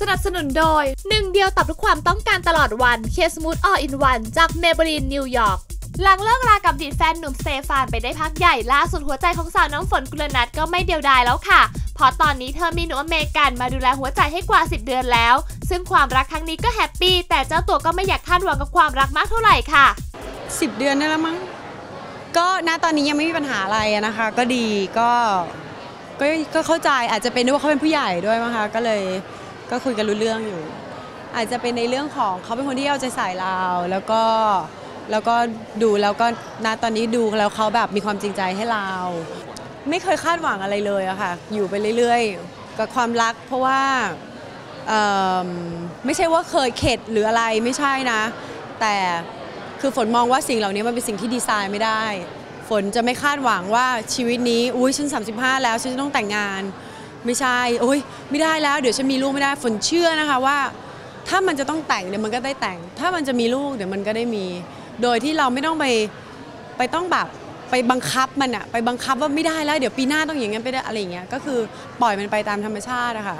สนับสนุนโดยหนึ่งเดียวตอบทุกความต้องการตลอดวันเคสมูทอออินวันจากเมเบรีนนิวยอร์กหลังเลิกรากับดีแฟนหนุ่มสเตฟานไปได้พักใหญ่ล่าสุดหัวใจของสาวน้ำฝนกุลนัทก็ไม่เดียวดายแล้วค่ะ เพราะตอนนี้เธอมีหนุ่มอเมริกันมาดูแลหัวใจให้กว่า 10 เดือนแล้ว ซึ่งความรักครั้งนี้ก็แฮปปี้แต่เจ้าตัวก็ไม่อยากคาดหวังกับความรักมากเท่าไหร่ค่ะสิบเดือนได้แล้วมั้งก็ณตอนนี้ยังไม่มีปัญหาอะไรนะคะ ก็ดีก็ก็ก็เข้าใจอาจจะเป็นด้วยว่าเขาเป็นผู้ใหญ่ด้วยมั้งคะก็เลย ก็คุยกันรู้เรื่องอยู่ อาจจะเป็นในเรื่องของเขาเป็นคนที่เอาใจใส่เราแล้วก็แล้วก็ดูแล้วก็ณตอนนี้ดูแล้วเขาแบบมีความจริงใจให้เรา ไม่เคยคาดหวังอะไรเลยอะค่ะ อยู่ไปเรื่อยๆ กับความรัก เพราะว่าไม่ใช่ว่าเคยเข็ดหรืออะไรไม่ใช่นะ แต่คือฝนมองว่าสิ่งเหล่านี้มันเป็นสิ่งที่ดีไซน์ไม่ได้ ฝนจะไม่คาดหวังว่าชีวิตนี้อุ้ยฉัน 35 แล้วฉันจะต้องแต่งงาน ไม่ใช่ โอ้ยไม่ได้แล้ว เดี๋ยวฉันมีลูกไม่ได้ฝนเชื่อนะคะว่า ถ้ามันจะต้องแต่งเดี๋ยวมันก็ได้แต่ง ถ้ามันจะมีลูกเดี๋ยวมันก็ได้มี โดยที่เราไม่ต้องไปไปต้องแบบไปบังคับมันอะไปบังคับว่าไม่ได้แล้ว เดี๋ยวปีหน้าต้องอย่างนั้นไปได้อะไรอย่างเงี้ยก็คือปล่อยมันไปตามธรรมชาติอะค่ะ